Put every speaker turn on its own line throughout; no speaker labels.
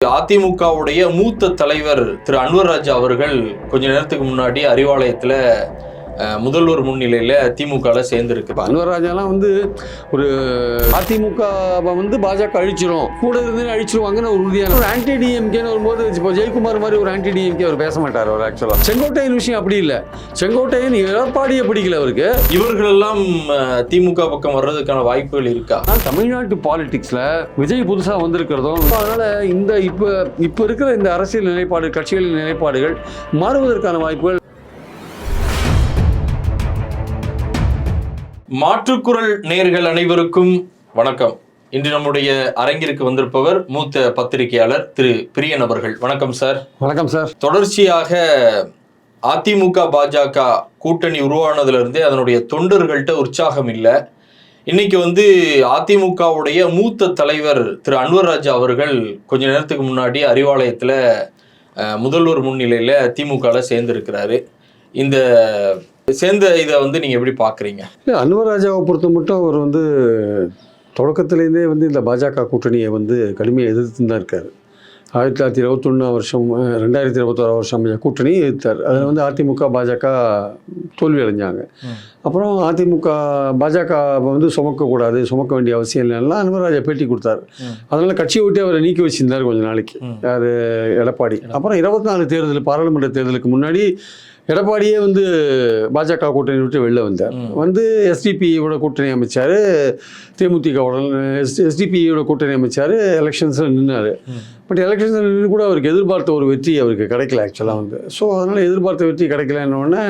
அதிமுகவுடைய மூத்த தலைவர் திரு அன்வர் ராஜா அவர்கள் கொஞ்ச நேரத்துக்கு முன்னாடி அறிவாலயத்துல முதல்வர் முன்னிலையில திமுகல சேர்ந்திருக்கு.
இப்போ அன்வர் ராஜாலாம் வந்து ஒரு அதிமுக வந்து பாஜக அழிச்சிரும். கூட இருந்து அழிச்சிருவாங்கன்னு ஒரு உறுதியான ஒரு ஆன்டி டிஎம்கேன்னு வரும்போது இப்போ ஜெயக்குமார் மாதிரி ஒரு ஆன்டி டிஎம்கே அவர் பேச மாட்டார் அவர் ஆக்சுவலாக செங்கோட்டையன் விஷயம் அப்படி இல்லை. செங்கோட்டையன் எடப்பாடியை பிடிக்கல அவருக்கு.
இவர்கள் எல்லாம் அஹ், திமுக பக்கம் வர்றதுக்கான வாய்ப்புகள் இருக்கா?
தமிழ்நாட்டு பாலிடிக்ஸில் விஜய் புதுசாக வந்திருக்கிறதும் அதனால் இந்த இப்போ இப்போ இருக்கிற இந்த அரசியல் நிலைப்பாடு கட்சிகளின் நிலைப்பாடுகள் மாறுவதற்கான வாய்ப்புகள்
மாற்றுக்குரல் நேர்கள் அனைவருக்கும் வணக்கம். இன்று நம்முடைய அரங்கிற்கு வந்திருப்பவர் மூத்த பத்திரிகையாளர் திரு பிரியன் அவர்கள். வணக்கம் சார்.
வணக்கம் சார்.
தொடர்ச்சியாக அதிமுக பாஜக கூட்டணி உருவானதுல இருந்தே அதனுடைய தொண்டர்கள்ட்ட உற்சாகம் இல்லை. இன்னைக்கு வந்து அதிமுகவுடைய மூத்த தலைவர் திரு அன்வர் ராஜா அவர்கள் கொஞ்ச நேரத்துக்கு முன்னாடி அறிவாலயத்துல முதல்வர் முன்னிலையில திமுகல சேர்ந்திருக்கிறாரு. இந்த சேர்ந்த இதை வந்து நீங்க எப்படி பாக்குறீங்க?
இல்லை அன்வர் ராஜாவை பொறுத்த மட்டும் அவர் வந்து தொடக்கத்திலேருந்தே வந்து இந்த பாஜக கூட்டணியை வந்து கடுமையாக எதிர்த்து தான் இருக்கார். ஆயிரத்தி தொள்ளாயிரத்தி இருபத்தொன்னா வருஷம் ரெண்டாயிரத்தி இருபத்தோரா வருஷம் கூட்டணி எதிர்த்தார். அதில் வந்து அதிமுக பாஜக தோல்வி அடைஞ்சாங்க. அப்புறம் அதிமுக பாஜக வந்து சுமக்கக்கூடாது சுமக்க வேண்டிய அவசியம் இல்லைன்னா அன்வராஜா பேட்டி கொடுத்தாரு. அதனால கட்சியை விட்டு அவரை நீக்கி வச்சிருந்தார் கொஞ்ச நாளைக்கு. யார் எடப்பாடி. அப்புறம் இருபத்தி நாலு தேர்தல் பாராளுமன்ற தேர்தலுக்கு முன்னாடி எடப்பாடியே வந்து பாஜக கூட்டணி விட்டு வெளில வந்தார். வந்து எஸ்டிபியோட கூட்டணி அமைச்சார். தேமுதிகவுடன் எஸ் எஸ்டிபியோட கூட்டணி அமைச்சார். எலெக்ஷன்ஸில் நின்னார். பட் எலெக்ஷன்ஸில் நின்று கூட அவருக்கு எதிர்பார்த்த ஒரு வெற்றி அவருக்கு கிடைக்கல ஆக்சுவலாக வந்து. ஸோ அதனால் எதிர்பார்த்த வெற்றி கிடைக்கலன்னொடனே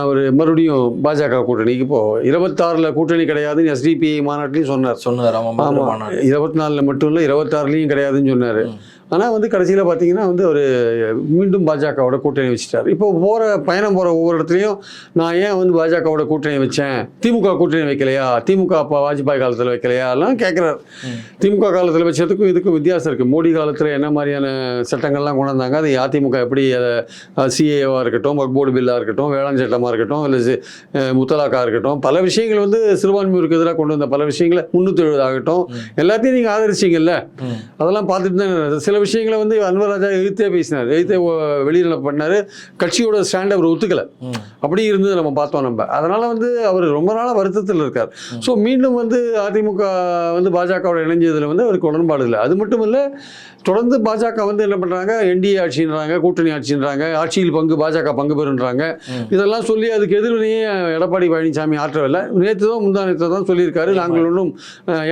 அவர் மறுபடியும் பாஜக கூட்டணிக்கு இப்போ இருபத்தாறில் கூட்டணி கிடையாதுன்னு எஸ்டிபி மாநாட்டிலையும் சொன்னார்.
சொன்னார்.
ஆமாம். இருபத்தி நாலில் மட்டும் இல்லை இருபத்தாறுலையும் கிடையாதுன்னு சொன்னார். ஆனால் வந்து கடைசியில் பார்த்தீங்கன்னா வந்து அவர் மீண்டும் பாஜகவோட கூட்டணி வச்சுட்டார். இப்போ போகிற பயணம் போகிற ஒவ்வொரு இடத்துலையும் நான் ஏன் வந்து பாஜகவோட கூட்டணி வச்சேன்? திமுக கூட்டணி வைக்கலையா? திமுக அப்போ வாஜ்பாய் காலத்தில் வைக்கலையா? எல்லாம் கேட்குறாரு. திமுக காலத்தில் வச்சதுக்கும் இதுக்கும் வித்தியாசம் இருக்குது மோடி காலத்தில் என்ன மாதிரியான சட்டங்கள்லாம் கொண்டு வந்தாங்க அது அதிமுக எப்படி சிஏவாக இருக்கட்டும் வக்போர்டு பில்லாக இருக்கட்டும் வேளாண் சட்டமாக இருக்கட்டும் இல்லை சி- அஹ் முத்தலாக்கா இருக்கட்டும் பல விஷயங்கள் வந்து சிறுபான்மையோருக்கு எதிராக கொண்டு வந்த பல விஷயங்களை முந்நூற்றி எழுபது ஆகட்டும். எல்லாத்தையும் நீங்கள் ஆதரிச்சிங்கல்ல. அதெல்லாம் பார்த்துட்டு தான் சில விஷயங்களை வந்து அன்வர் ராஜா எதிர்த்தே பேசினார் எதிர்த்தே வெளியில் பண்ணார். கட்சியோட ஸ்டாண்ட் அவர் ஒத்துக்கலை. அப்படி இருந்தது நம்ம பார்த்தோம் நம்ம. அதனால் வந்து அவர் ரொம்ப நாளாக வருத்தத்தில் இருக்கார். ஸோ மீண்டும் வந்து அதிமுக வந்து பாஜகவோட இணைஞ்சதில் வந்து அவருக்கு உடன்பாடு இல்லை. அது மட்டும் இல்லை தொடர்ந்து பாஜக வந்து என்ன பண்ணுறாங்க என்டிஏ ஆட்சின்றாங்க கூட்டணி ஆட்சின்றாங்க ஆட்சியில் பங்கு பாஜக பங்கு பெறுன்றாங்க. இதெல்லாம் சொல்லி அதுக்கு எதிர்வினையே எடப்பாடி பழனிசாமி ஆற்றவில்லை. நேற்று தான் முந்தா நேற்று தான் சொல்லியிருக்காரு. நாங்கள் ஒன்றும்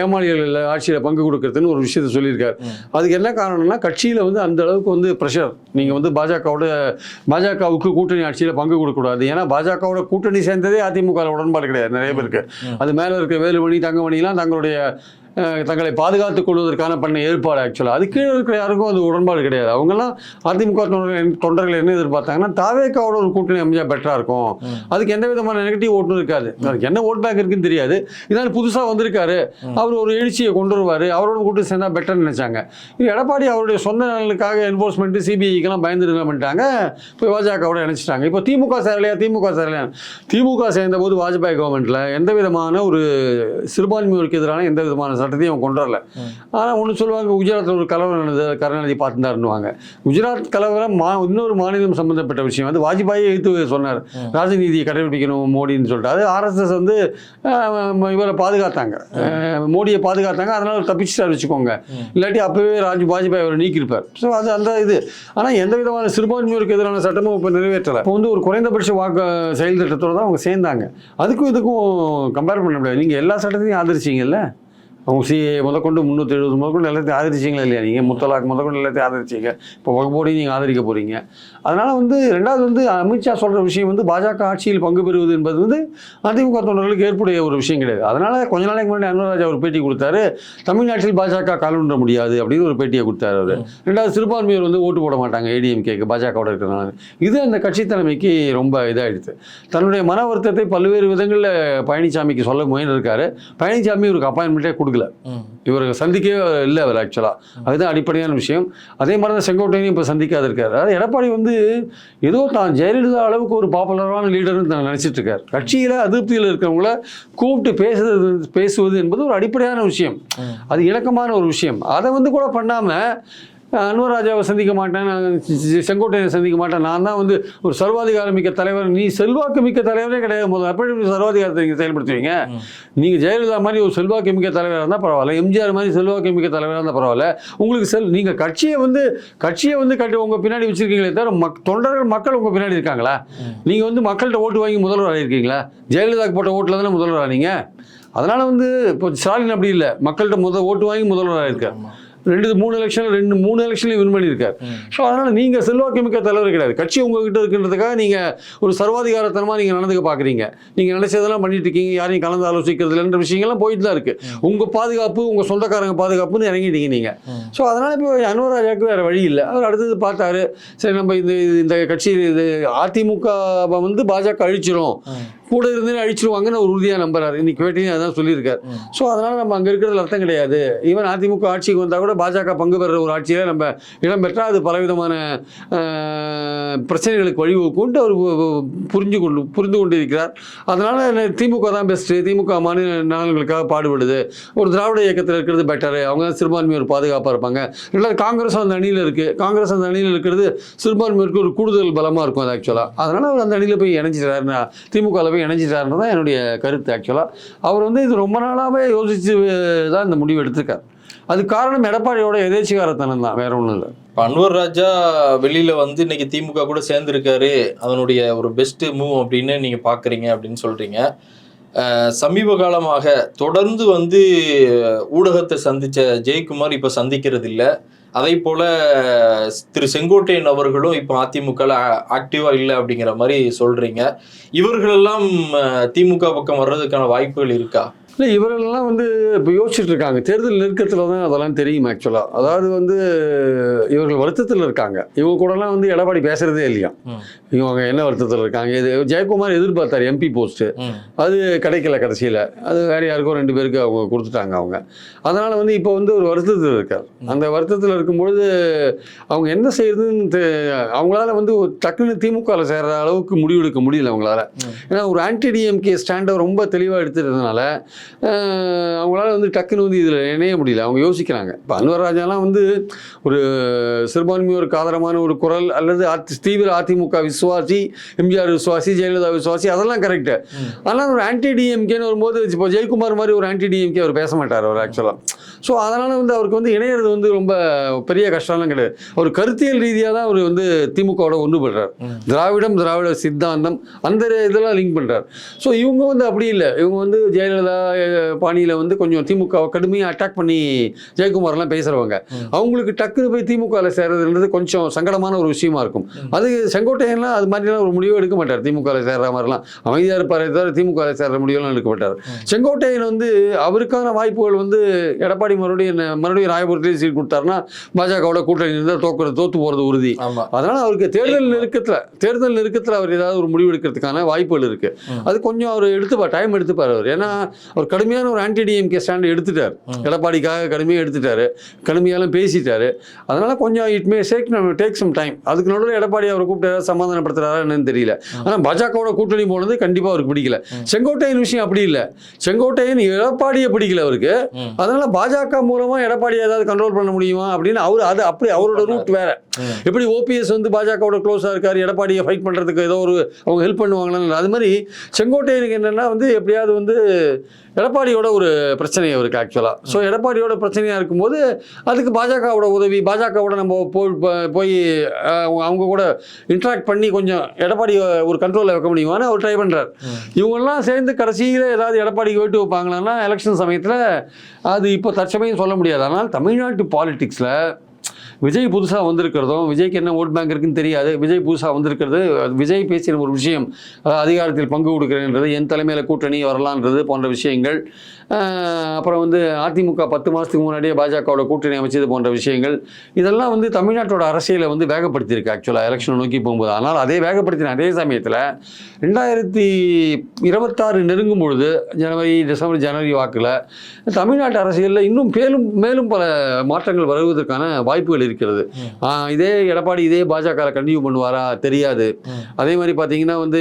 ஏமாளிகள் இல்லை ஆட்சியில் பங்கு கொடுக்கறதுன்னு ஒரு விஷயத்தை சொல்லியிருக்காரு. அதுக்கு என்ன காரணம்னா கட்சியில் வந்து அந்த அளவுக்கு வந்து ப்ரெஷர் நீங்கள் வந்து பாஜகவோட பாஜகவுக்கு கூட்டணி ஆட்சியில் பங்கு கொடுக்கக்கூடாது ஏன்னா பாஜகவோட கூட்டணி சேர்ந்ததே அதிமுக உடன்பாடு கிடையாது நிறைய பேருக்கு. அது மேலே இருக்க வேலுமணி தங்கமணிலாம் தங்களுடைய தங்களை பாதுகாத்துக் கொள்வதற்கான பண்ண ஏற்பாடு ஆக்சுவலாக அது கீழே இருக்கிற யாருக்கும் அது உடன்பாடு கிடையாது. அவங்கெல்லாம் அதிமுக தொண்டர்கள் தொண்டர்கள் என்ன எதிர்பார்த்தாங்கன்னா தாவேக்காவோட ஒரு கூட்டணி அமைஞ்சா பெட்டராக இருக்கும். அதுக்கு எந்த விதமான நெகட்டிவ் ஓட்டும் இருக்காது. அதுக்கு என்ன ஓட் பேங்க் இருக்குன்னு தெரியாது. இதனால் புதுசாக வந்திருக்காரு. அவர் ஒரு எழுச்சியை கொண்டு வருவார். அவரோட கூட்டு சேர்ந்தா பெட்டர்னு நினைச்சாங்க. இது எடப்பாடி அவருடைய சொந்த நலனுக்காக என்ஃபோர்ஸ்மெண்ட் சிபிஐக்கெல்லாம் பயந்து என்ன பண்ணிட்டாங்க. போய் பாஜகவோட இணைச்சிட்டாங்க. இப்போ திமுக சேரலையா? திமுக சேரலையா? திமுக சேர்ந்த போது வாஜ்பாய் கவர்மெண்ட்டில் எந்த விதமான ஒரு சிறுபான்மையோருக்கு எதிரான எந்த விதமான சட்டத்தையும் அவங்க கொண்டு வரல.
ஆனால்
ஒன்று சொல்லுவாங்க குஜராத்தில் ஒரு கலவரம் நடந்தது கருணாநிதி பார்த்துட்டாருன்னுவாங்க குஜராத் கலவரம் மா இன்னொரு மாநிலம் சம்மந்தப்பட்ட விஷயம். வந்து வாஜ்பாயை எடுத்து சொன்னார். ராஜநீதியை கடைபிடிக்கணும் மோடின்னு சொல்லிட்டு. அது ஆர்எஸ்எஸ் வந்து இவரை பாதுகாத்தாங்க. மோடியை பாதுகாத்தாங்க. அதனால தப்பிச்சுட்டார் வச்சுக்கோங்க. இல்லாட்டி அப்பவே ராஜ் வாஜ்பாய் அவரை நீக்கியிருப்பார். ஸோ அது அந்த இது. ஆனால் எந்த விதமான சிறுபான்மையோருக்கு எதிரான சட்டமும் இப்போ நிறைவேற்றலை. இப்போ வந்து ஒரு குறைந்தபட்ச வாக்கு செயல் திட்டத்தோட தான் அவங்க சேர்ந்தாங்க. அதுக்கும் இதுக்கும் கம்பேர் பண்ண முடியாது. நீங்கள் எல்லா சட்டத்தையும் ஆதரிச்சீங்கல்ல? அவங்க சிஏ முதற்கொண்டு முந்நூற்றி எழுபது முதற்கொண்டு எல்லாத்தையும் ஆதரிச்சிங்களா இல்லையா? நீங்கள் முத்தலாக் முதற்கொண்டு எல்லாத்தையும் ஆதரிச்சீங்க. இப்போ வகுப்போடையும் நீங்கள் ஆதரிக்க போகிறீங்க அதனால் வந்து ரெண்டாவது வந்து அமித்ஷா சொல்கிற விஷயம் வந்து பாஜக ஆட்சியில் பங்கு பெறுவது என்பது வந்து அதிமுக தொண்டர்களுக்கு ஏற்புடைய ஒரு விஷயம் கிடையாது. அதனால் கொஞ்ச நாளைக்கு முன்னாடி அனுராஜா ஒரு பேட்டி கொடுத்தாரு. தமிழ்நாட்டில் பாஜக காலூன்ற முடியாது அப்படின்னு ஒரு பேட்டியை கொடுத்தாரு அவர். ரெண்டாவது சிறுபான்மையோர் வந்து ஓட்டு போட மாட்டாங்க ஏடிஎம்கேக்கு பாஜகவோட இருக்கிறனால இது அந்த கட்சி தலைமைக்கு ரொம்ப இதாகிடுது தன்னுடைய மன வருத்தத்தை பல்வேறு விதங்களில் பழனிசாமிக்கு சொல்ல முயன்றிருக்காரு. பழனிசாமி ஒரு அப்பாயின்மெண்ட்டே கொடுக்கல கொடுக்கல. இவர் சந்திக்கவே இல்லை அவர் ஆக்சுவலாக அதுதான் அடிப்படையான விஷயம். அதே மாதிரி தான் செங்கோட்டையனையும் இப்போ சந்திக்காது இருக்கார். அதாவது எடப்பாடி வந்து ஏதோ தான் ஜெயலலிதா அளவுக்கு ஒரு பாப்புலரான லீடர்னு தான் நினச்சிட்டு இருக்கார். கட்சியில் அதிருப்தியில் இருக்கிறவங்கள கூப்பிட்டு பேசுறது பேசுவது என்பது ஒரு அடிப்படையான விஷயம். அது இணக்கமான ஒரு விஷயம். அதை வந்து கூட பண்ணாமல் அன்வர் ராஜாவை சந்திக்க மாட்டேன் நான் செ- செங்கோட்டையனை சந்திக்க மாட்டேன். நான் தான் வந்து ஒரு சர்வாதிகாரம் மிக்க தலைவர். நீ செல்வாக்கு மிக்க தலைவரே கிடையாது அப்படி எப்படி சர்வாதிகாரத்தை நீங்கள் செயல்படுத்துவீங்க? நீங்கள் ஜெயலலிதா மாதிரி ஒரு செல்வாக்கு மிக்க தலைவராக இருந்தால் பரவாயில்ல. எம்ஜிஆர் மாதிரி செல்வாக்கு மிக்க தலைவராக இருந்தால் பரவாயில்ல. உங்களுக்கு செல் நீங்கள் கட்சியை வந்து கட்சியை வந்து கட்டி உங்கள் பின்னாடி வச்சிருக்கீங்களே தவிர மக் தொண்டர்கள் மக்கள் உங்கள் பின்னாடி இருக்காங்களா? நீங்கள் வந்து மக்கள்கிட்ட ஓட்டு வாங்கி முதல்வர் ஆகியிருக்கீங்களா ஜெயலலிதாக்கு போட்ட ஓட்டில் தானே முதல்வர் ஆனீங்க? அதனால் வந்து இப்போ ஸ்டாலின் அப்படி இல்லை. மக்கள்கிட்ட முதல் ஓட்டு வாங்கி முதல்வர் ஆகியிருக்கார்
ஆமா.
ரெண்டு மூணு எலெக்ஷன் ரெண்டு மூணு எலெக்ஷன்லையும் வின் பண்ணியிருக்கார். ஸோ அதனால் நீங்கள் செல்வாக்கு மிக்க தலைவர் கிடையாது. கட்சி உங்ககிட்ட இருக்கின்றதுக்காக நீங்கள் ஒரு சர்வாதிகாரத்தனமாக நீங்கள் நடந்துக்க பார்க்குறீங்க நீங்கள் நினைச்சதெல்லாம் பண்ணிட்டு இருக்கீங்க யாரையும் கலந்து ஆலோசிக்கிறது இல்லைன்ற விஷயங்கள்லாம் போயிட்டு தான் இருக்குது உங்கள் பாதுகாப்பு உங்கள் சொந்தக்காரங்க பாதுகாப்புன்னு இறங்கிட்டீங்க நீங்கள். ஸோ அதனால் இப்போ அனுவராஜாவுக்கு வேறு வழி இல்லை. அவர் அடுத்தது பார்த்தாரு. சரி நம்ம இது இந்த கட்சி இது அதிமுக வந்து பாஜக அழிச்சிரும். கூட இருந்து அழிச்சிருவாங்கன்னு ஒரு உறுதியாக நம்புறாரு. இன்னைக்கு வேட்டையும் அதான் சொல்லியிருக்காரு. ஸோ அதனால் நம்ம அங்கே இருக்கிறதுல அர்த்தம் கிடையாது. ஈவன் அதிமுக ஆட்சிக்கு வந்தால் கூட பாஜக பங்கு பெறுற ஒரு ஆட்சியில் நம்ம இடம் பெற்றால் அது பலவிதமான பிரச்சனைகளுக்கு வழிவகுக்கும்ட்டு அவர் புரிஞ்சு கொண்டு புரிந்து கொண்டிருக்கிறார். அதனால் திமுக தான் பெஸ்ட்டு திமுக மாநில நலன்களுக்காக பாடுபடுது. ஒரு திராவிட இயக்கத்தில் இருக்கிறது பெட்டரு அவங்க தான் சிறுபான்மையோர் பாதுகாப்பாக இருப்பாங்க. ரெண்டாவது காங்கிரஸ் அந்த அணியில் இருக்குது காங்கிரஸ் அந்த அணியில் இருக்கிறது சிறுபான்மையோருக்கு ஒரு கூடுதல் பலமாக இருக்கும் அது ஆக்சுவலாக அதனால் அவர் அந்த அணியில் போய் இணைஞ்சிட்டாருன்னா திமுகவில் போய் இணைஞ்சிட்டாருன்னு தான் என்னுடைய கருத்து ஆக்சுவலாக அவர் வந்து இது ரொம்ப நாளாகவே யோசித்து தான் இந்த முடிவு எடுத்திருக்கார். அது காரணம் எடப்பாடியோட எதேச்சிகாரத்தனம் தான் வேற ஒன்றும் இல்லை.
இப்போ அன்வர் ராஜா வெளியில் வந்து இன்னைக்கு திமுக கூட சேர்ந்துருக்காரு. அதனுடைய ஒரு பெஸ்ட்டு மூவ் அப்படின்னு நீங்கள் பார்க்குறீங்க அப்படின்னு சொல்கிறீங்க சமீப காலமாக தொடர்ந்து வந்து ஊடகத்தை சந்திச்ச ஜெயக்குமார் இப்போ சந்திக்கிறது இல்லை அதே போல திரு செங்கோட்டையன் அவர்களும் இப்போ அதிமுக ஆக்டிவா இல்லை அப்படிங்கிற மாதிரி சொல்றீங்க. இவர்களெல்லாம் திமுக பக்கம் வர்றதுக்கான வாய்ப்புகள் இருக்கா?
இல்லை இவர்களெல்லாம் வந்து இப்போ யோசிச்சுட்டு இருக்காங்க தேர்தல் நெருக்கத்தில் தான் அதெல்லாம் தெரியும் ஆக்சுவலாக அதாவது வந்து இவர்கள் வருத்தத்தில் இருக்காங்க. இவங்க கூடலாம் வந்து எடப்பாடி பேசுகிறதே இல்லையா. இவங்க என்ன வருத்தத்தில் இருக்காங்க? இது ஜெயக்குமார் எதிர்பார்த்தார் எம்பி போஸ்ட்டு. அது கிடைக்கல கடைசியில். அது வேறு யாருக்கோ ரெண்டு பேருக்கு அவங்க கொடுத்துட்டாங்க அவங்க. அதனால் வந்து இப்போ வந்து ஒரு வருத்தத்தில் இருக்கார். அந்த வருத்தத்தில் இருக்கும்பொழுது அவங்க என்ன செய்யறதுன்னு தெ- அவங்களால வந்து டக்குன்னு திமுகவில் சேர்ற அளவுக்கு முடிவெடுக்க முடியல அவங்களால. ஏன்னா ஒரு ஆன்டி டிஎம்கே ஸ்டாண்டை ரொம்ப தெளிவாக எடுத்துட்டதுனால அவங்களால வந்து டக்குன்னு வந்து இதில் இணைய முடியல. அவங்க யோசிக்கிறாங்க. இப்போ அன்வர் ராஜாலாம் வந்து ஒரு சிறுபான்மையோருக்கு ஆதரமான ஒரு குரல் அல்லது அதி- தீவிர அதிமுக விசுவாசி எம்ஜிஆர் விசுவாசி ஜெயலலிதா விசுவாசி அதெல்லாம் கரெக்டு. ஆனால் ஒரு ஆன்டி டிஎம்கேன்னு வரும்போது இப்போ ஜெயக்குமார் மாதிரி ஒரு ஆன்டி டிஎம்கே அவர் பேச மாட்டார் அவர் ஆக்சுவலாக ஸோ அதனால் வந்து அவருக்கு வந்து இணையிறது வந்து ரொம்ப பெரிய கஷ்டம்லாம் கிடையாது. அவர் கருத்தியல் ரீதியாக தான் அவர் வந்து திமுகவோட ஒன்றுபடுறார். திராவிடம் திராவிட சித்தாந்தம் அந்த இதெல்லாம் லிங்க் பண்ணுறார் ஸோ இவங்க வந்து அப்படி இல்லை. இவங்க வந்து ஜெயலலிதா பாணியில் வந்து கொஞ்சம் திமுகவை கடுமையாக அட்டாக் பண்ணி ஜெயக்குமார்லாம் பேசுகிறவங்க. அவங்களுக்கு டக்குன்னு போய் திமுகவில் சேர்றதுன்றது கொஞ்சம் சங்கடமான ஒரு விஷயமா இருக்கும். அது செங்கோட்டையன்லாம் அது மாதிரிலாம் ஒரு முடிவு எடுக்க மாட்டார். திமுகவில் சேர்ற மாதிரிலாம். அமைதியாக இருப்பாரே தவிர திமுகவில் சேர்ற முடிவுலாம் எடுக்க மாட்டார். செங்கோட்டையன் வந்து அவருக்கான வாய்ப்புகள் வந்து எடப்பாடி மறுபடியும் மறுபடியும் ராயபுரத்திலே சீட் கொடுத்தாருன்னா பாஜகவோட கூட்டணி இருந்தால் தோக்குறது தோத்து போகிறது உறுதி. அதனால அவருக்கு தேர்தல் நெருக்கத்தில் தேர்தல் நெருக்கத்தில் அவர் ஏதாவது ஒரு முடிவு எடுக்கிறதுக்கான வாய்ப்புகள் இருக்கு.
ம்.
அது கொஞ்சம் அவர் எடுத்துப்பார் டைம் எடுத்துப்பார் அவர். ஏன்னா அவர் கடுமையான ஒரு ஆன்டி டிஎம்கே ஸ்டாண்ட் எடுத்துட்டார். எடப்பாடிக்காக கடுமையாக எடுத்துட்டாரு. கடுமையாலும் பேசிட்டாரு. அதனால கொஞ்சம் இட் மே சேக் டேக் சம் டைம் அதுக்கு நடுவில் எடப்பாடி அவரை கூப்பிட்டு ஏதாவது சமாதானப்படுத்துறாரா என்னன்னு தெரியல. ஆனால் பாஜகவோட கூட்டணி போனது கண்டிப்பாக அவருக்கு பிடிக்கல. செங்கோட்டையன் விஷயம் அப்படி இல்லை. செங்கோட்டையன் எடப்பாடியை பிடிக்கல அவருக்கு. அதனால பாஜக மூலமா எடப்பாடி ஏதாவது கண்ட்ரோல் பண்ண முடியுமா அப்படின்னு அவர் அது அப்படி அவரோட ரூட் வேற. எப்படி ஓபிஎஸ் வந்து பாஜகவோட க்ளோஸாக இருக்கார் எடப்பாடியை ஃபைட் பண்ணுறதுக்கு ஏதோ ஒரு அவங்க ஹெல்ப் பண்ணுவாங்களான்னு. அது மாதிரி செங்கோட்டையனுக்கு என்னென்னா வந்து எப்படியாவது வந்து எடப்பாடியோட ஒரு பிரச்சனை அவருக்கு ஆக்சுவலாக ஸோ எடப்பாடியோட பிரச்சனையாக இருக்கும்போது அதுக்கு பாஜகவோட உதவி பாஜகவோட நம்ம போய் போய் அவங்க கூட இன்ட்ராக்ட் பண்ணி கொஞ்சம் எடப்பாடி ஒரு கண்ட்ரோலில் வைக்க முடியுமான்னு அவர் ட்ரை பண்ணுறார். இவங்கெல்லாம் சேர்ந்து கடைசியில் ஏதாவது எடப்பாடிக்கு ஓட்டு வைப்பாங்களான்னா எலெக்ஷன் சமயத்தில் அது இப்போ தற்சமயம் சொல்ல முடியாது. ஆனால் தமிழ்நாட்டு பாலிடிக்ஸில் விஜய் புதுசாக வந்திருக்கிறதும் விஜய்க்கு என்ன ஓட் பேங்க் இருக்குன்னு தெரியாது. விஜய் புதுசாக வந்திருக்கிறது விஜய் பேசின ஒரு விஷயம். அதிகாரத்தில் பங்கு கொடுக்குறேன்றது என் தலைமையில் கூட்டணி வரலான்றது போன்ற விஷயங்கள். அப்புறம் வந்து அதிமுக பத்து மாதத்துக்கு முன்னாடியே பாஜகவோட கூட்டணி அமைச்சது போன்ற விஷயங்கள். இதெல்லாம் வந்து தமிழ்நாட்டோட அரசியலை வந்து வேகப்படுத்தியிருக்கு ஆக்சுவலாக எலெக்ஷனை நோக்கி போகும்போது. ஆனால் அதே வேகப்படுத்தின அதே சமயத்தில் ரெண்டாயிரத்தி இருபத்தாறு நெருங்கும் பொழுது ஜனவரி டிசம்பர் ஜனவரி வாக்கில் தமிழ்நாட்டு அரசியலில் இன்னும் மேலும் மேலும் பல மாற்றங்கள் வருவதற்கான வாய்ப்புகள் இருக்குது இருக்கிறது. இதே எடப்பாடி இதே பாஜக கண்டினியூ பண்ணுவாரா? தெரியாது. அதே மாதிரி பார்த்தீங்கன்னா வந்து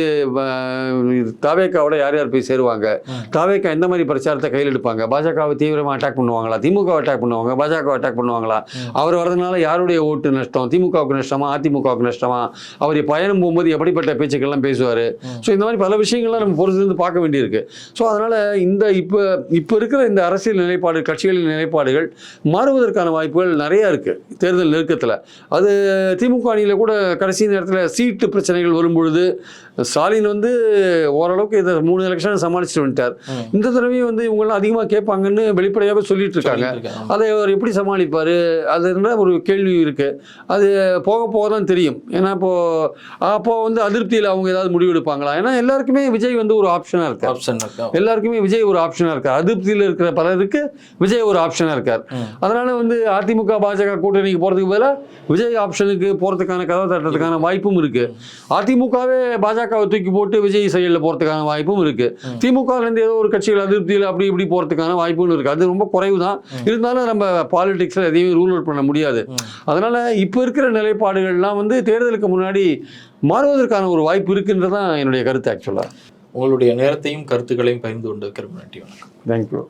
தாவேக்காவோட யார் யார் போய் சேருவாங்க? தாவேக்கா எந்த மாதிரி பிரச்சாரத்தை கையில் எடுப்பாங்க? பாஜகவை தீவிரமாக அட்டாக் பண்ணுவாங்களா? திமுக அட்டாக் பண்ணுவாங்க? பாஜக அட்டாக் பண்ணுவாங்களா? அவர் வரதுனால யாருடைய ஓட்டு நஷ்டம்? திமுகவுக்கு நஷ்டமா? அதிமுகவுக்கு நஷ்டமா? அவர் பயணம் போகும்போது எப்படிப்பட்ட பேச்சுக்கள்லாம் பேசுவார்? ஸோ இந்த மாதிரி பல விஷயங்கள்லாம் நம்ம பொறுத்து இருந்து பார்க்க வேண்டியிருக்கு. ஸோ அதனால் இந்த இப்போ இப்போ இருக்கிற இந்த அரசியல் நிலைப்பாடு கட்சிகளின் நிலைப்பாடுகள் மாறுவதற்கான வாய்ப்புகள் நிறையா இருக்குது தேர்தல் நெருக்கத்தில். அது திமுக அணியில் கூட கடைசி நேரத்தில் சீட்டு பிரச்சனைகள் வரும்பொழுது ஸ்டாலின் வந்து ஓரளவுக்கு இதை மூணு எலெக்ஷன் சமாளிச்சுட்டு வந்துட்டார். இந்த தடவையும் வந்து இவங்கெல்லாம் அதிகமாக கேட்பாங்கன்னு வெளிப்படையாகவே சொல்லிட்டு இருக்காங்க. அதை அவர் எப்படி சமாளிப்பார்? அதுன்ற ஒரு கேள்வி இருக்குது அது போக போக தான் தெரியும். ஏன்னா இப்போது அப்போ வந்து அதிருப்தியில் அவங்க ஏதாவது முடிவு எடுப்பாங்களா? ஏன்னா எல்லாருக்குமே விஜய் வந்து ஒரு ஆப்ஷனாக இருக்கார்.
ஆப்ஷன் இருக்கா?
எல்லாருக்குமே விஜய் ஒரு ஆப்ஷனாக இருக்கார். அதிருப்தியில் இருக்கிற பலருக்கு விஜய் ஒரு ஆப்ஷனாக இருக்கார். அதனால வந்து அதிமுக பாஜக கூட்டணிக்கு போகிறதுக்கு பதிலாக விஜய் ஆப்ஷனுக்கு போகிறதுக்கான கதவை தட்டுறதுக்கான வாய்ப்பும் இருக்கு. அதிமுகவே பாஜகவை தூக்கி போட்டு விஜய் செயலில் போகிறதுக்கான வாய்ப்பும் இருக்கு.
ம்.
திமுகலேருந்து ஏதோ ஒரு கட்சிகள் அதிருப்தியில் அப்படி இப்படி போகிறதுக்கான வாய்ப்பும் இருக்கு. அது ரொம்ப குறைவு தான் இருந்தாலும் நம்ம பாலிடிக்ஸில் எதையுமே ரூல் அவுட் பண்ண முடியாது. அதனால இப்போ இருக்கிற நிலைப்பாடுகள்லாம் வந்து தேர்தலுக்கு முன்னாடி மாறுவதற்கான ஒரு வாய்ப்பு இருக்குன்றது தான் என்னுடைய கருத்து ஆக்சுவலாக
உங்களுடைய நேரத்தையும் கருத்துக்களையும் பகிர்ந்து கொண்டிருக்கிற நன்றி வணக்கம்.
தேங்க்யூ